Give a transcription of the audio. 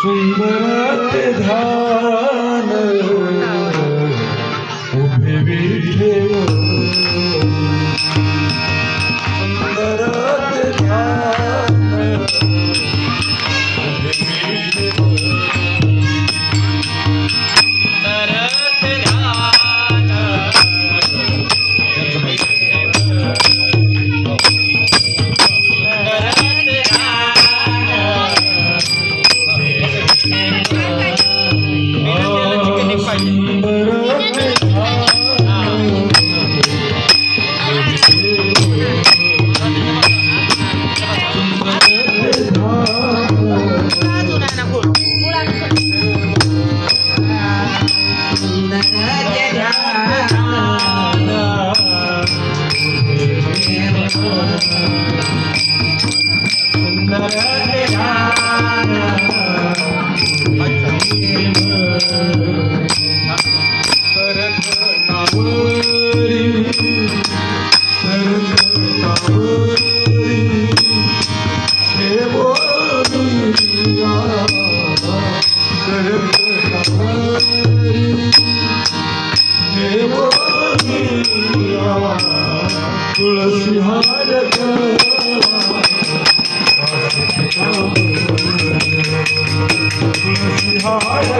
सुंदर धारा Nara तुळसी हार तुळसी हार